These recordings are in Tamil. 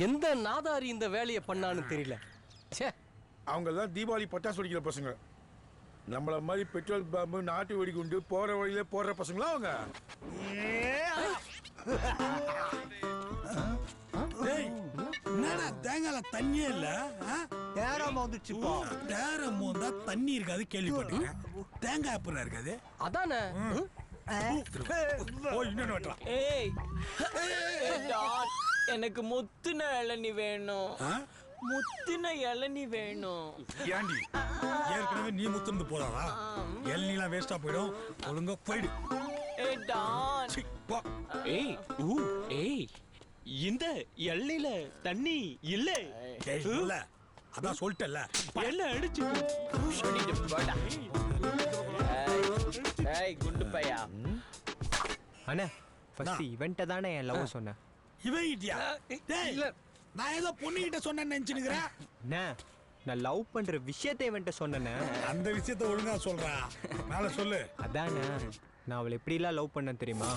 எந்த நாதாரி இந்த வேலையை பண்ணான்னு தெரியல ச்சே அவங்க தான் தீபாவளி பட்டாசு வெடிக்கிற பசங்க நம்மள மாதிரி பெட்ரோல் பாம்பு நாட்டு வெடிகுண்டு போற வழியில போடுற பசங்களா அவங்க என்னடா தேங்காயில தண்ணியே இல்ல ஆ? நேரமா வந்துச்சுப்பா தேரம் மோந்தா தண்ணி இருக்காது கேள்விப்பட்டிருக்கேன் தேங்காய் அப்புறம் இருக்காது அதானே? ஓ ஏய் எனக்கு முத்துன இளநி வேணும்? முத்துன இளநி வேணும். ஏண்டி? ஏற்கனவே நீ முத்துந்து போறாரா எல்லாம் வேஸ்டா போயிடும். ஒழுங்கா போயிடு. ஏய் டான். ஏய் ஊ ஏய் இந்த எல்லையில தண்ணி இல்ல. இல்ல. அதான் சொல்லிட்டல எல்லாம் அடிச்சு. ஏய் குண்டு பையா. அண்ணா ஃபர்ஸ்ட் இவன்ட்ட தானே என் லவ் சொன்னேன். இவன் கிட்டியா? டேய் இல்ல. நான் ஏதோ பொண்ணுகிட்ட சொன்னேன்னு நினைச்சுனுக்கிறேன் அண்ணா நான் லவ் பண்ற விஷயத்தை இவன்ட்ட சொன்னேனே. அந்த விஷயத்த ஒழுங்கா சொல்றா. மேல சொல்லு. அதானே நான் அவளை எப்படிலாம் லவ் பண்ணேன் தெரியுமா?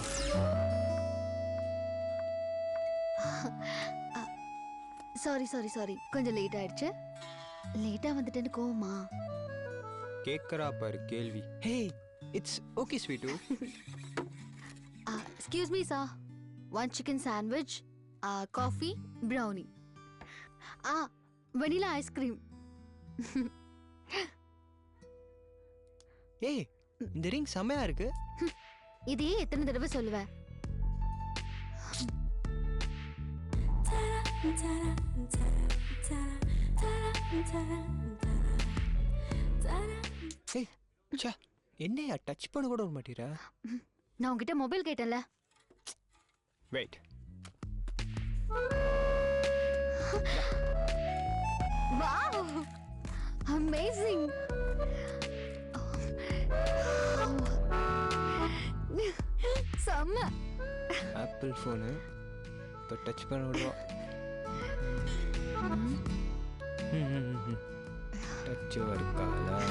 சாரி சாரி சாரி கொஞ்சம் லேட் ஆயிடுச்சு. லேட்டா வந்துட்டேன்னு கோவமா? கேக்குறா பாரு கேள்வி. Hey it's okay sweet excuse me சா one chicken sandwich coffee brownie ah vanilla ice cream ஏய் இந்த ரிங் செமையா இருக்கு. இதையே எத்தனை தடவை சொல்லுவேன். என்னையா டச் பண்ண கூட விட மாட்டீரா நான் உங்ககிட்ட மொபைல் கேட்டேன்ல. வெயிட் வாவ் அமேசிங் செம்ம ஆப்பிள் ஃபோனு இப்போ டச் பண்ண விடுவா டச் இருக்காளா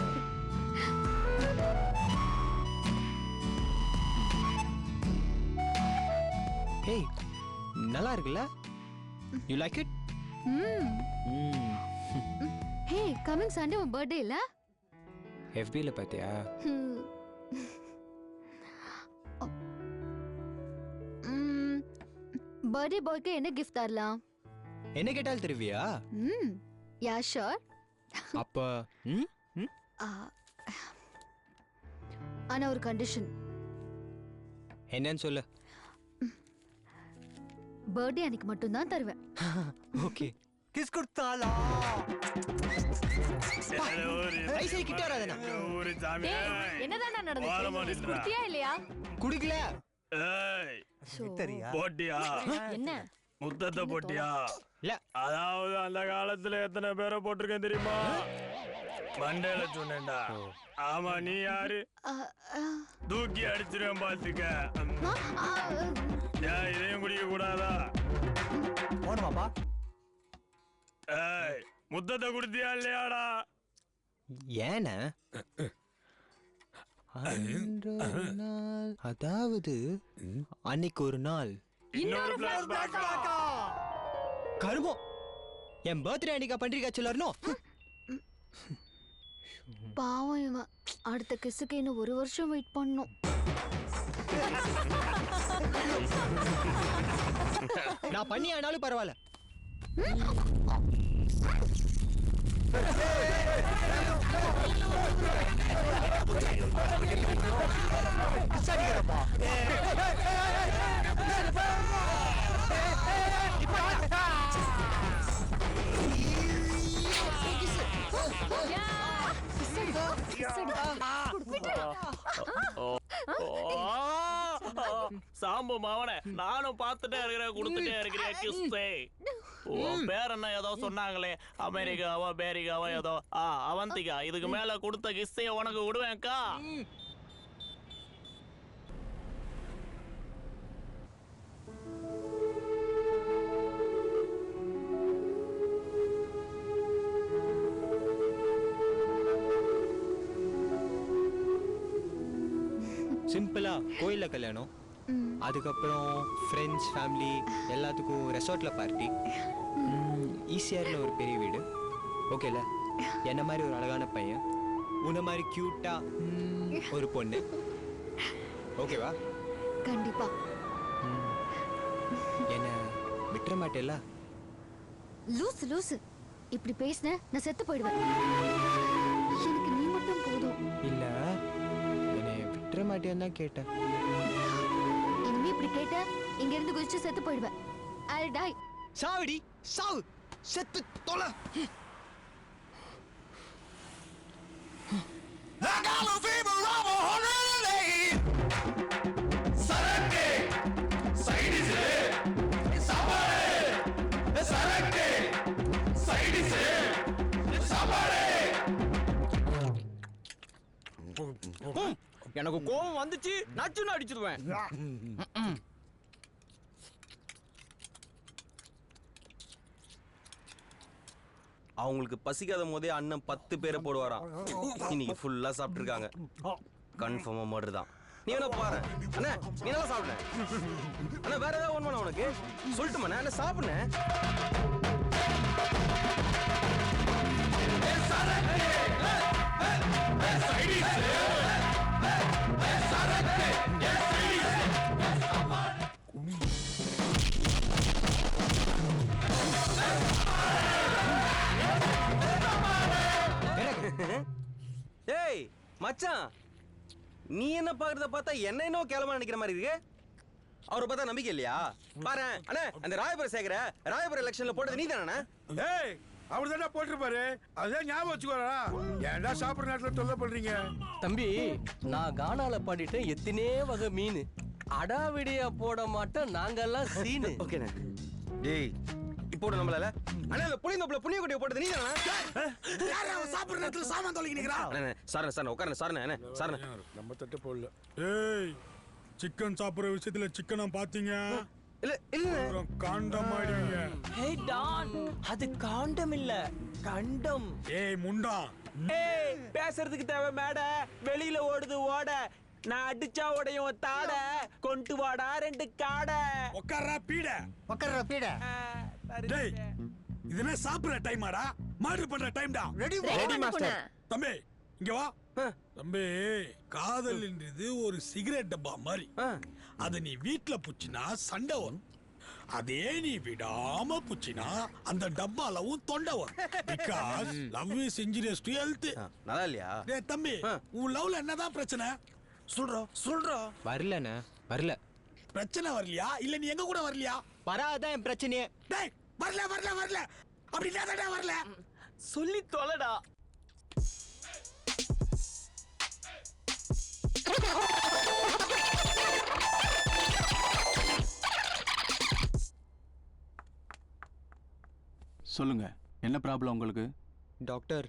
ஹேய் நல்லா இருக்குல்ல? You like it hmm. Hey coming Sunday உன் பர்த்டே இல்ல? எஃபியில் பார்த்தியா பர்த்டே பாய்க்கு என்ன கிஃப்ட் தரலாம்? என்ன கேட்டாலும் தருவியா? ம். யா ஷோர் அப்ப ம்? ம்? ஆனா ஒரு கண்டிஷன் என்னன்னு சொல்லு. பர்த்டே அன்னைக்கு மட்டும்தான் தருவேன். ஓகே. கிஸ் கொடுத்தாளா? கிட்ட வராதண்ணா. என்னதான் நடந்துச்சு? குடுத்தியா இல்லையா? குடுக்கல. போட்டியா? என்ன? முத்தத்தை போட்டியா? இல்ல. அதாவது அந்த காலத்துல எத்தனை பேரை போட்டிருக்கேன் தெரியுமா? மண்டையில சொன்னேன்டா. ஆமா நீ யாரு? தூக்கி அடிச்சிருவேன் பாத்துக்க. ஏன் இதையும் குடிக்க கூடாதா? போடுமாப்பா ஏய் முத்தத்தை குடுத்தியா இல்லையாடா? ஏன? அதாவது அன்னைக்கு ஒரு நாள். இன்னொரு கருமம். என் பர்த்டே அன்னைக்கா பண்டிகை சொல்லணும் பாவம் இவன் அடுத்த கிஸ்ஸுக்கு இன்னும் ஒரு வருஷம் வெயிட் பண்ணும் நான் பண்ணி ஆனாலும் பரவாயில்ல சாம்பு மாவன. நானும் பார்த்துட்டே இருக்கிறேன் கொடுத்துட்டே இருக்கிறேன் கிஸ்ஸே. உன் பேர் என்ன ஏதோ சொன்னாங்களே? அமெரிக்காவோ பேரிக்காவோ ஏதோ. ஆ அவந்திகா இதுக்கு மேல கொடுத்த கிஸ்ஸே உனக்கு விடுவேன்க்கா. சிம்பிளா கோயில்ல கல்யாணம். அதுக்கப்புறம் ஃப்ரெண்ட்ஸ் ஃபேமிலி எல்லாத்துக்கும் ரெசார்ட்ல பார்ட்டி ஈசிஆரில் ஒரு பெரிய வீடு. ஓகேல என்ன மாதிரி ஒரு அழகான பையன்? உன்ன மாதிரி க்யூட்டா ஒரு பொண்ணு. ஓகேவா கண்டிப்பா. என்ன விட்டுற மாட்டேல்ல? லூசு லூசு. இப்படி பேசின நான் செத்து போயிடுவேன். எனக்கு நீ மட்டும் போதும். இல்ல என்னை விட்டுற மாட்டேன்னு தான் கேட்டேன். இப்படி கேட்ட இங்க இருந்து குதிச்சு செத்து போயிடுவேன். ஐ டை சாவடி சாவு. செத்து தொலை. எனக்கு கோவம் வந்துச்சு நச்சுன்னு அடிச்சிருவேன். அவங்களுக்கு பசிக்காத போதே அண்ணன் பத்து பேரை போடுவாராம். இன்னைக்கு ஃபுல்லா சாப்பிட்டுருக்காங்க. கன்ஃபார்மா மர்டர் தான். நீ வேணா பாரு. அண்ணா நீ நல்லா சாப்பிட. அண்ணா வேற ஏதாவது ஒன்று உனக்கு? சொல்லட்டுமா என்ன சாப்பிடுனேன்? மச்சான் நீ என்ன பாக்குறத பார்த்தா என்ன என்ன கிளம்ப நினைக்கிற மாதிரி இருக்கு? அவரை பார்த்தா நம்பிக்கை இல்லையா? பாரு அண்ணே அந்த ராயபுரம் சேகர ராயபுரம் எலெக்ஷன்ல போட்டது நீ தானே ஏய் அவர் தானே போட்டிருப்பாரு. அதான் ஞாபகம் வச்சுக்கோடா. ஏன்டா சாப்பிட்ற நேரத்தில் தொல்லை பண்றீங்க? தம்பி நான் கானால பாடிட்டேன் எத்தனே வகை மீன். அடாவிடியா போட மாட்டோம் நாங்கெல்லாம் சீனு. ஓகேண்ணே. டேய் இப்போ நம்மளால அண்ணா இந்த புளியந்தோப்புல புளிய கொட்டிய போட்டது நீ தானே? சாப்பிடுற நேரத்துல சாமான் தொலைக்கி நிக்கிறா? அண்ணே சாரண சாரண உட்காருங்க சாரண அண்ணே சாரண நம்ம தட்டு போடல. ஏய் சிக்கன் சாப்பிடுற விஷயத்துல சிக்கனை பாத்தீங்க? இல்ல இல்ல. காண்டம் ஆயிடுவீங்க. டான் அது காண்டம் இல்ல கண்டம். ஏய் முண்டா. ஏய் பேசுறதுக்கு தேவை மேட. வெளியில ஓடுது ஓட. நான் அடிச்சா உடையும் தாட. கொண்டு வாடா ரெண்டு காடை. உட்கார்றா பீட. உட்கார்ற பீட. டேய் இது என்ன சாப்பிடுற டைமாடா மாடு பண்ற டைம்டா ரெடி ரெடி மாஸ்டர். தம்பி. இங்க வா. தம்பி காதல் என்றது ஒரு சிகரெட் டப்பா மாதிரி. அத நீ வீட்ல புச்சினா சண்டை வரும். அதே நீ விடாம புச்சினா அந்த டப்பாலவும் தொண்டை வரும். Because love is injurious to health நல்லா இல்லையா? டேய் தம்பி. உன் லவ்ல என்னதான் பிரச்சனை? சொல்றோம் சொல்றோம் வரலண்ணே வரல. பிரச்சனை வரலையா? இல்ல நீ எங்க கூட வரலையா? வராதான் என் பிரச்சனையே. டேய் வரல வரல வரல. அப்படி என்னடா வரல. சொல்லி தொலைடா. சொல்லுங்க என்ன ப்ராப்ளம் உங்களுக்கு? டாக்டர்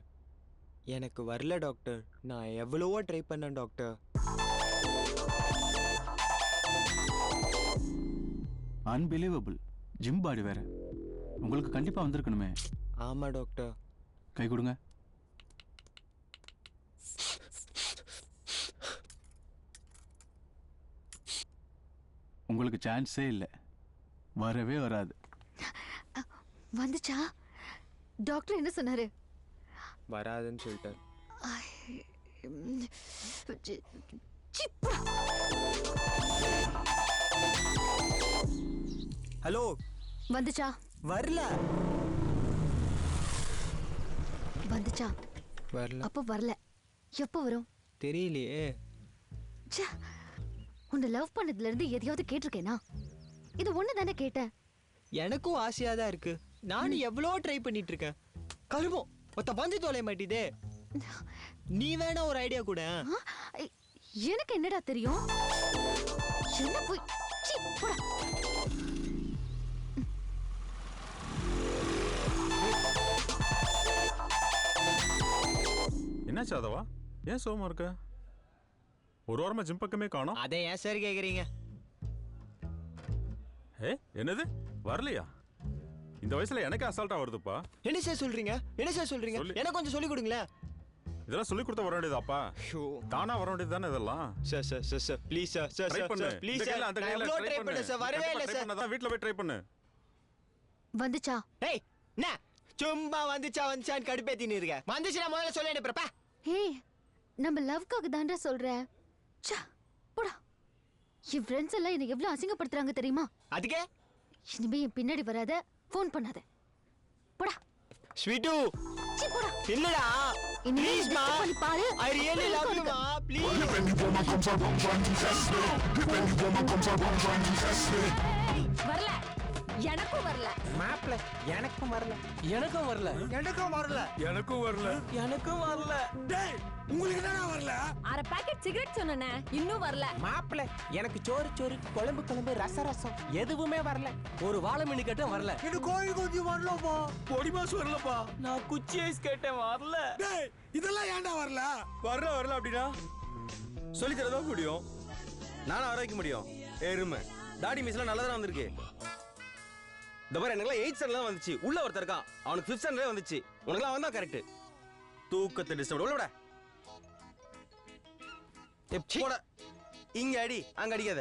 எனக்கு வரல டாக்டர். நான் எவ்வளவோ ட்ரை பண்ணேன் டாக்டர். அன்பிலீவபிள் ஜிம் பாடி வேற. உங்களுக்கு கண்டிப்பா வந்திருக்கணுமே. ஆமா டாக்டர். கை கொடுங்க. உங்களுக்கு சான்ஸே இல்லை. வரவே வராது. வந்துச்சா? டாக்டர் என்ன சொன்னாரு? வராதுன்னு சொல்லிட்டார். ஹலோ. வந்துச்சா? வரல. வந்துச்சா? வரல. அப்ப வரல. எப்போ வரும்? தெரியலையே. ச்சே உன்னை லவ் பண்ணதுல இருந்து எதையாவது கேட்டிருக்கேனா? இது ஒண்ணு தானே கேட்டேன். எனக்கும் ஆசையா தான் இருக்கு. நானும் எவ்வளோ ட்ரை பண்ணிட்டு இருக்கேன் கருமம் ஒத்த வந்து தொலை மாட்டிதே. நீ வேணா ஒரு ஐடியா கூட. ஆ, எனக்கு என்னடா தெரியும்? என்னாச்சு அதவா ஏன் சோகமா இருக்க? ஒரு வாரமா ஜிம் பக்கமே காணோம். அதை ஏன் சார் கேக்குறீங்க? ஏ என்னது? வரலையா? இந்த வயசுல எனக்கு அசால்ட்டா வருதுப்பா. என்ன சார் சொல்றீங்க? என்ன சார் சொல்றீங்க? சொல்லு. எனக்கு கொஞ்சம் சொல்லி கொடுங்களேன் இதெல்லாம் சொல்லி கொடுத்த வர வேண்டியதாப்பா. ஐயோ. தானா வர வேண்டியது தானே இதெல்லாம்? Sir sir sir sir please sir sir try sir பண்ணு. சார் ப்ளீஸ் இந்த சார் கையில அந்த நான் கையில எவ்வளோ ட்ரை ட்ரை பண்ணு. பண்ணேன் சார் வரவே இல்லை சார் பண்ணதான் வீட்ல போய் ட்ரை பண்ணு. வந்துச்சா? ஏய் என்ன? சும்மா வந்துச்சா வந்துச்சான்னு கடுப்பேத்தின்னு இருக்க. வந்துச்சுன்னா முதல்ல சொல்ல அனுப்புறப்ப ஹே நம்ம லவ்க்காக தாண்டா சொல்றேன் ச்சே, போடா. என் ஃப்ரெண்ட்ஸ் எல்லாம் என்னை எவ்வளவு அசிங்கப்படுத்துறாங்க தெரியுமா? அதுக்கே? இனிமே என் பின்னாடி வராத ஃபோன் பண்ணாத. போடா. ஸ்வீட்டு. சீ, போடா. இல்லடா ப்ளீஸ் மா. பாரு. ஐ ரியலி லவ் யூ மா. ப்ளீஸ் எனக்கும் வரல. மாப்பிள்ள எனக்கும் வரல. எனக்கும் வரல. எனக்கும் வரல. எனக்கும் வரல. எனக்கும் வரல. டேய் உங்களுக்கு என்னடா வரல? அரை பாக்கெட் சிகரெட் சொன்னனே இன்னும் வரல. மாப்பிள்ள எனக்கு சோறு சோறு குழம்பு குழம்பு ரச ரசம் எதுவுமே வரல. ஒரு வாழை மீன் கேட்டேன் வரல. இது கோழி கொஞ்சம் வரலப்பா. பொடி மாசம் வரலப்பா. நான் குச்சி ஐஸ் கேட்டேன் வரல. டேய் இதெல்லாம் ஏன்டா வரல? வரல வரல அப்படின்னா? சொல்லி தரதான் முடியும் நானும் வைக்க முடியும். எருமை தாடி மிஸ்லாம் நல்லா தான் வந்திருக்கு. இந்த மாதிரி எனக்குலாம் எயிட் ஸ்டாண்டர்ட் தான் வந்துச்சு. உள்ள ஒருத்தர் இருக்கான். அவனுக்கு ஃபிஃப்த் ஸ்டாண்டர்ட் வந்துச்சு. உனக்குலாம் அவன் தான் கரெக்ட் தூக்கத்தை டிஸ்டர்ப் உள்ள விட. போட. இங்க அடி. அங்க அடிக்காத.